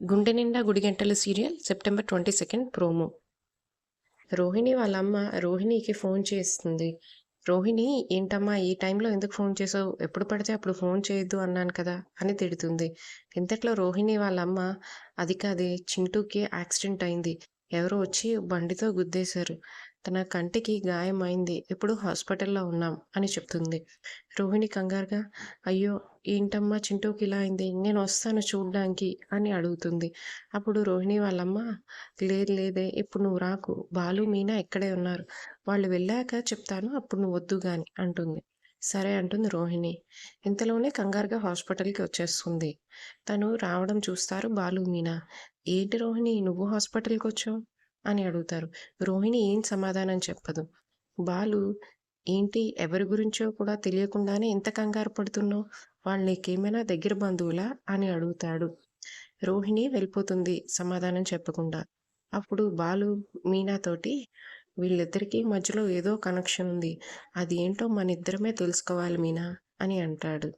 Gunde Ninda Gudigantala serial September twenty second promo. Rohini వాళ్ళ అమ్మ రోహిణికి phone చేస్తుంది. రోహిణి ఏంటమ్మా ఈ టైంలో ఎందుకు ఫోన్ చేసావు? ఎప్పుడు పడితే అప్పుడు ఫోన్ చేయొద్దు అన్నాను కదా అని తిడుతుంది. ఇంతట్లో రోహిణి వాళ్ళ అమ్మ అది కాదే చింటూకి యాక్సిడెంట్ అయింది. ఎవరో వచ్చి బండితో గుద్దేశారు. తన కంటికి గాయమైంది ఇప్పుడు హాస్పిటల్లో ఉన్నాం అని చెప్తుంది. రోహిణి కంగారుగా అయ్యో ఏంటమ్మా చింటూకి ఇలా అయింది? నేను వస్తాను చూడడానికి అని అడుగుతుంది. అప్పుడు రోహిణి వాళ్ళమ్మ లేదు లేదే ఇప్పుడు నువ్వు రాకు. బాలు మీనా ఇక్కడే ఉన్నారు. వాళ్ళు వెళ్ళాక చెప్తాను అప్పుడు నువ్వు వద్దు కానీ అంటుంది. సరే అంటుంది రోహిణి. ఇంతలోనే కంగారుగా హాస్పిటల్కి వచ్చేస్తుంది. తను రావడం చూస్తారు బాలు మీనా. ఏంటి రోహిణి నువ్వు హాస్పిటల్కి వచ్చావు? అని అడుగుతారు. రోహిణి ఏం సమాధానం చెప్పదు. బాలు ఏంటి ఎవరి గురించో కూడా తెలియకుండానే ఎంత కంగారు పడుతున్నావు? వాళ్ళు నీకేమైనా దగ్గర బంధువులా? అని అడుగుతాడు. రోహిణి వెళ్ళిపోతుంది సమాధానం చెప్పకుండా. అప్పుడు బాలు మీనాతోటి వీళ్ళిద్దరికీ మధ్యలో ఏదో కనెక్షన్ ఉంది. అది ఏంటో మన ఇద్దరమే తెలుసుకోవాలి మీనా? అని అంటాడు.